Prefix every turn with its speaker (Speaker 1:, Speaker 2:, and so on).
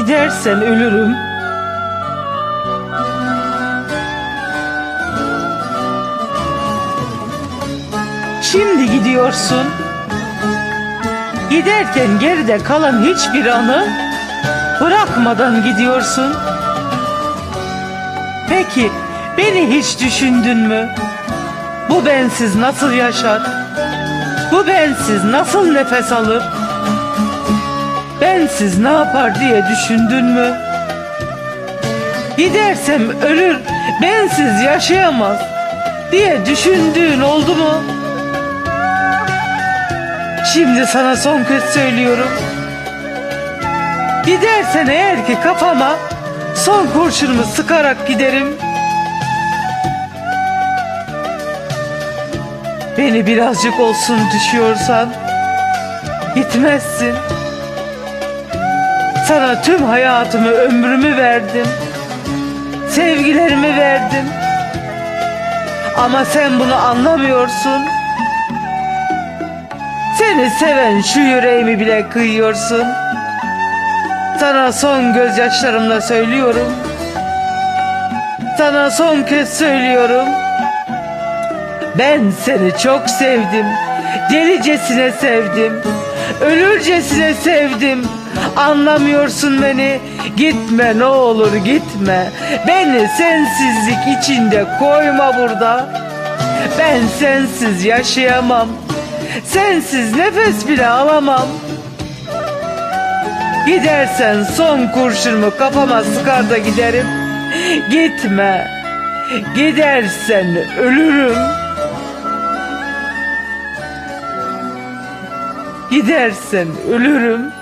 Speaker 1: Gidersen ölürüm. Şimdi gidiyorsun. Giderken geride kalan hiçbir anı bırakmadan gidiyorsun. Peki beni hiç düşündün mü? Bu bensiz nasıl yaşar? Bu bensiz nasıl nefes alır? Bensiz ne yapar diye düşündün mü? Gidersem ölür, bensiz yaşayamaz diye düşündüğün oldu mu? Şimdi sana son kez söylüyorum. Gidersen eğer ki kafama son kurşunumu sıkarak giderim. Beni birazcık olsun düşüyorsan gitmezsin. Sana tüm hayatımı, ömrümü verdim. Sevgilerimi verdim. Ama sen bunu anlamıyorsun. Seni seven şu yüreğimi bile kıyıyorsun. Sana son gözyaşlarımla söylüyorum. Sana son kez söylüyorum. Ben seni çok sevdim. Delicesine sevdim. Ölürcesine sevdim. Anlamıyorsun beni. Gitme ne olur gitme. Beni sensizlik içinde koyma burada. Ben sensiz yaşayamam. Sensiz nefes bile alamam. Gidersen son kurşunumu kafama sıkar da giderim. Gitme. Gidersen ölürüm. Gidersen ölürüm.